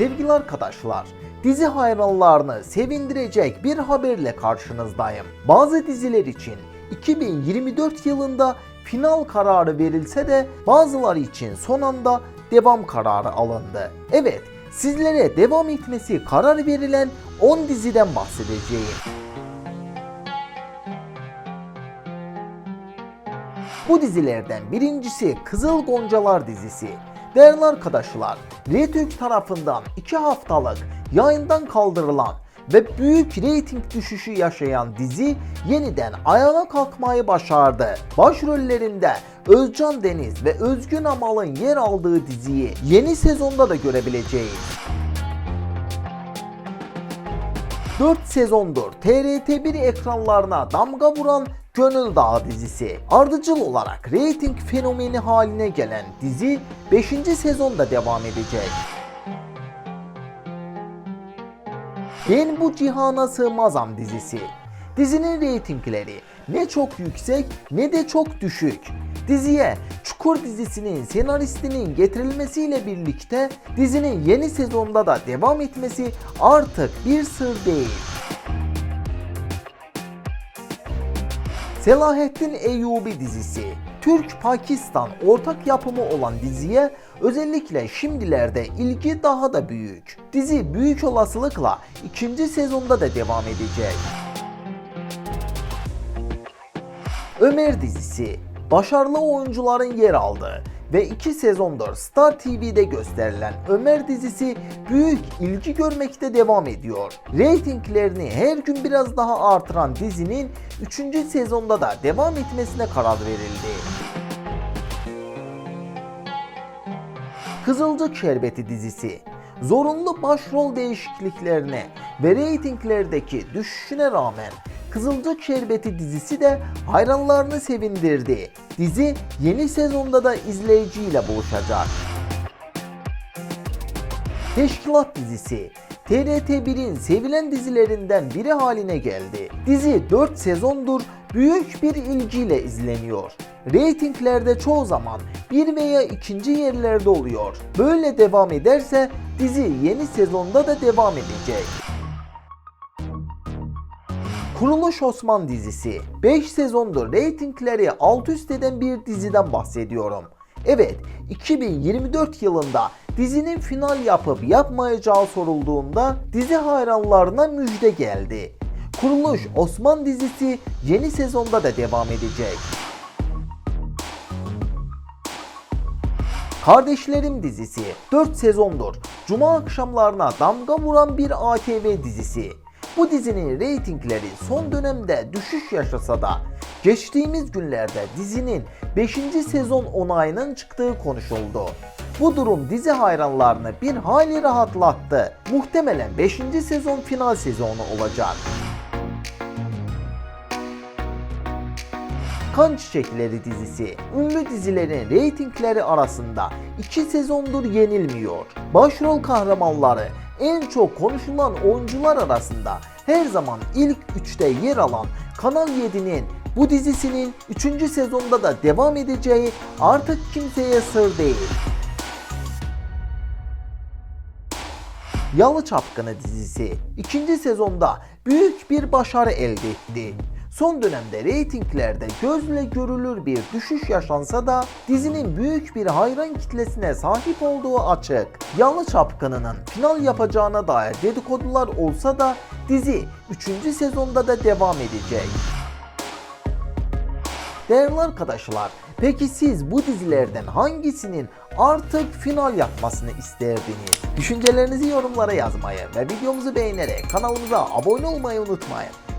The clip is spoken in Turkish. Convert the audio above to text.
Sevgili arkadaşlar, dizi hayranlarını sevindirecek bir haberle karşınızdayım. Bazı diziler için 2024 yılında final kararı verilse de bazıları için son anda devam kararı alındı. Evet, sizlere devam etmesi karar verilen 10 diziden bahsedeceğim. Bu dizilerden birincisi Kızıl Goncalar dizisi. Değerli arkadaşlar, RTÜK tarafından 2 haftalık yayından kaldırılan ve büyük reyting düşüşü yaşayan dizi yeniden ayağa kalkmayı başardı. Başrollerinde Özcan Deniz ve Özgün Amal'ın yer aldığı diziyi yeni sezonda da görebileceğiz. 4 sezondur TRT1 ekranlarına damga vuran Gönül Dağı dizisi. Ardıcıl olarak reyting fenomeni haline gelen dizi 5. sezonda devam edecek. Ben bu cihana sığmazam dizisi. Dizinin reytingleri ne çok yüksek ne de çok düşük. Diziye Çukur dizisinin senaristinin getirilmesiyle birlikte dizinin yeni sezonda da devam etmesi artık bir sır değil. Selahattin Eyyubi dizisi Türk-Pakistan ortak yapımı olan diziye özellikle şimdilerde ilgi daha da büyük. Dizi büyük olasılıkla ikinci sezonda da devam edecek. Ömer dizisi başarılı oyuncuların yer aldığı ve 2 sezondur Star TV'de gösterilen Ömer dizisi büyük ilgi görmekte devam ediyor. Reytinglerini her gün biraz daha artıran dizinin 3. sezonda da devam etmesine karar verildi. Kızılcık Şerbeti dizisi zorunlu başrol değişikliklerine ve reytinglerdeki düşüşüne rağmen Kızılcık Şerbeti dizisi de hayranlarını sevindirdi. Dizi yeni sezonda da izleyiciyle buluşacak. Teşkilat dizisi TRT1'in sevilen dizilerinden biri haline geldi. Dizi 4 sezondur büyük bir ilgiyle izleniyor. Reytinglerde çoğu zaman bir veya ikinci yerlerde oluyor. Böyle devam ederse dizi yeni sezonda da devam edecek. Kuruluş Osman dizisi 5 sezondur reytingleri alt üst eden bir diziden bahsediyorum. Evet, 2024 yılında dizinin final yapıp yapmayacağı sorulduğunda dizi hayranlarına müjde geldi. Kuruluş Osman dizisi yeni sezonda da devam edecek. Kardeşlerim dizisi 4 sezondur cuma akşamlarına damga vuran bir ATV dizisi. Bu dizinin reytingleri son dönemde düşüş yaşasa da geçtiğimiz günlerde dizinin 5. sezon onayının çıktığı konuşuldu. Bu durum dizi hayranlarını bir hali rahatlattı. Muhtemelen 5. sezon final sezonu olacak. Kan Çiçekleri dizisi ünlü dizilerin reytingleri arasında 2 sezondur yenilmiyor. Başrol kahramanları en çok konuşulan oyuncular arasında her zaman ilk 3'te yer alan Kanal 7'nin bu dizisinin 3. sezonda da devam edeceği artık kimseye sır değil. Yalı Çapkını dizisi ikinci sezonda büyük bir başarı elde etti. Son dönemde reytinglerde gözle görülür bir düşüş yaşansa da dizinin büyük bir hayran kitlesine sahip olduğu açık. Yalı Çapkını'nın final yapacağına dair dedikodular olsa da dizi 3. sezonda da devam edecek. Değerli arkadaşlar, peki siz bu dizilerden hangisinin artık final yapmasını isterdiniz? Düşüncelerinizi yorumlara yazmayı ve videomuzu beğenerek kanalımıza abone olmayı unutmayın.